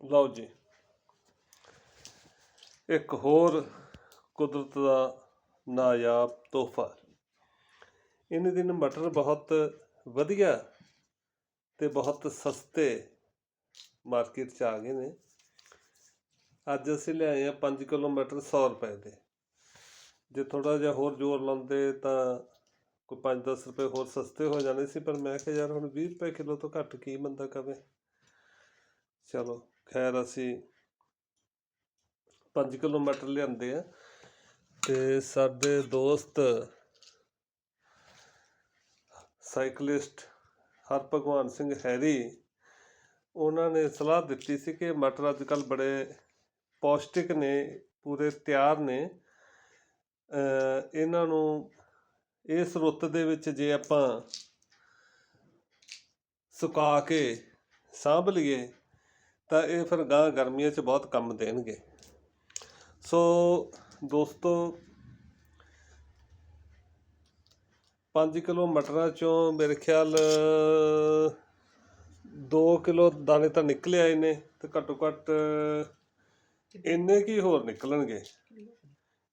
ਲਓ ਜੀ। ਇੱਕ ਹੋਰ ਕੁਦਰਤ ਦਾ ਨਾਯਾਬ ਤੋਹਫਾ। ਇਹਨੇ ਦਿਨ ਮਟਰ ਬਹੁਤ ਵਧੀਆ ਤੇ ਬਹੁਤ ਸਸਤੇ ਮਾਰਕੀਟ 'ਚ ਆ ਗਏ ਨੇ। ਅੱਜ ਅਸੀਂ ਲਿਆਏ ਆ 5 ਕਿਲੋ ਮਟਰ 100 ਰੁਪਏ ਦੇ। ਜੇ ਥੋੜਾ ਜਿਹਾ ਹੋਰ ਜ਼ੋਰ ਲਾਉਂਦੇ ਤਾਂ ਕੋਈ 5-10 ਰੁਪਏ ਹੋਰ ਸਸਤੇ ਹੋ ਜਾਣੇ ਸੀ, ਪਰ ਮੈਂ ਕਿਹਾ ਯਾਰ ਹੁਣ 20 ਰੁਪਏ ਕਿਲੋ ਤੋਂ ਘੱਟ ਕੀ ਬੰਦਾ ਕਵੇ? ਚਲੋ, ਖੈਰ ਅਸੀਂ 5 ਕਿਲੋਮੀਟਰ ਲਿਆਂਦੇ ਆ ਤੇ ਸਾਡੇ ਦੋਸਤ ਸਾਈਕਲਿਸਟ ਹਰ ਭਗਵਾਨ ਸਿੰਘ ਹੈਰੀ, ਉਹਨਾਂ ਨੇ ਸਲਾਹ ਦਿੱਤੀ ਸੀ ਕਿ ਮਟਰ ਅੱਜ ਕੱਲ ਬੜੇ ਪੌਸ਼ਟਿਕ ਨੇ, ਪੂਰੇ ਤਿਆਰ ਨੇ। ਇਹਨਾਂ ਨੂੰ ਇਸ ਰੁੱਤ ਦੇ ਵਿੱਚ ਜੇ ਆਪਾਂ ਸੁਕਾ ਕੇ ਸਾਂਭ ਲਈਏ ਤਾਂ ਇਹ ਫਿਰ ਗਾਂ, ਗਰਮੀਆਂ 'ਚ ਬਹੁਤ ਕੰਮ ਦੇਣਗੇ। ਸੋ ਦੋਸਤੋ 5 ਕਿਲੋ ਮਟਰਾਂ ਚੋਂ ਮੇਰੇ ਖਿਆਲ 2 ਕਿਲੋ ਦਾਣੇ ਤਾਂ ਨਿਕਲੇ ਆਏ ਨੇ ਤੇ ਘੱਟੋ ਘੱਟ ਇੰਨੇ ਕੀ ਹੋਰ ਨਿਕਲਣਗੇ?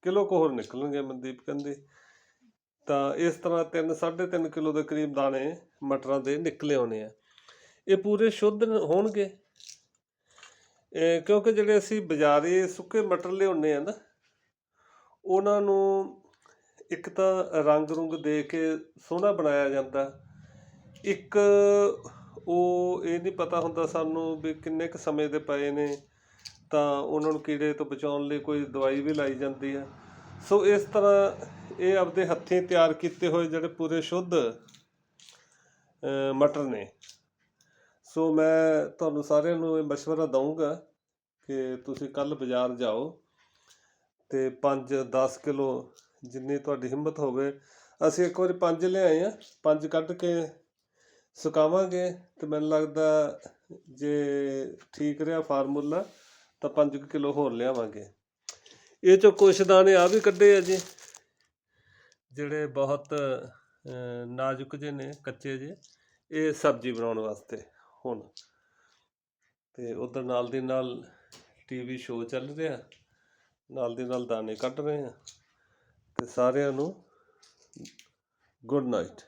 ਕਿਲੋ ਕੋ ਹੋਰ ਨਿਕਲਣਗੇ ਮਨਦੀਪ ਕਹਿੰਦੇ। ਤਾਂ ਇਸ ਤਰ੍ਹਾਂ 3 3.5 ਕਿਲੋ ਦੇ ਕਰੀਬ ਦਾਣੇ ਮਟਰਾਂ ਦੇ ਨਿਕਲੇ ਆਉਣੇ ਆ। ਇਹ ਪੂਰੇ ਸ਼ੁੱਧ ਹੋਣਗੇ। ਕਿਉਂਕਿ ਜਿਹੜੇ ਅਸੀਂ ਬਾਜ਼ਾਰੇ ਸੁੱਕੇ ਮਟਰ ਲਿਆਉਂਦੇ ਆ ਨਾ, ਉਹਨਾਂ ਨੂੰ ਇੱਕ ਤਾਂ ਰੰਗ ਰੁੰਗ ਦੇ ਕੇ ਸੋਹਣਾ ਬਣਾਇਆ ਜਾਂਦਾ। ਇੱਕ ਉਹ ਇਹ ਨਹੀਂ ਪਤਾ ਹੁੰਦਾ ਸਾਨੂੰ ਵੀ ਕਿੰਨੇ ਕੁ ਸਮੇਂ ਦੇ ਪਏ ਨੇ, ਤਾਂ ਉਹਨਾਂ ਨੂੰ ਕੀੜੇ ਤੋਂ ਬਚਾਉਣ ਲਈ ਕੋਈ ਦਵਾਈ ਵੀ ਲਾਈ ਜਾਂਦੀ ਆ। ਸੋ ਇਸ ਤਰ੍ਹਾਂ ਇਹ ਆਪਦੇ ਹੱਥੀਂ ਤਿਆਰ ਕੀਤੇ ਹੋਏ ਜਿਹੜੇ ਪੂਰੇ ਸ਼ੁੱਧ ਮਟਰ ਨੇ। ਸੋ ਮੈਂ ਤੁਹਾਨੂੰ ਸਾਰਿਆਂ ਨੂੰ ਇਹ مشਵਰਾ ਦਊਂਗਾ ਕਿ ਤੁਸੀਂ ਕੱਲ ਬਾਜ਼ਾਰ ਜਾਓ ਤੇ 5 10 ਕਿਲੋ ਜਿੰਨੀ ਤੁਹਾਡੀ ਹਿੰਮਤ ਹੋਵੇ। ਅਸੀਂ ਇੱਕ ਵਾਰੀ 5 ਲਿਆਏ ਆ 5 ਕੱਢ ਕੇ ਸੁਕਾਵਾਂਗੇ ਤੇ ਮੈਨੂੰ ਲੱਗਦਾ ਜੇ ਠੀਕ ਰਿਹਾ ਫਾਰਮੂਲਾ ਤਾਂ 5 ਕਿਲੋ ਹੋਰ ਲਿਆਵਾਂਗੇ। ਇਹ ਚੋਂ ਕੁਛ ਦਾਣੇ ਆ ਵੀ ਕੱਢੇ ਆ ਜੀ, ਜਿਹੜੇ ਬਹੁਤ ਨਾਜ਼ੁਕ ਜਿਹੇ ਨੇ, ਕੱਚੇ ਜੇ ਇਹ ਸਬਜ਼ੀ ਬਣਾਉਣ ਵਾਸਤੇ। ਹੁਣ। ਤੇ ਉਧਰ ਨਾਲ ਦੀ ਨਾਲ ਟੀਵੀ ਸ਼ੋਅ ਚੱਲ ਰਿਹਾ। ਨਾਲ ਦੀ ਨਾਲ ਦਾਣੇ ਕੱਢ ਰਹੇ ਆ ਤੇ ਸਾਰਿਆਂ ਨੂੰ ਗੁੱਡ ਨਾਈਟ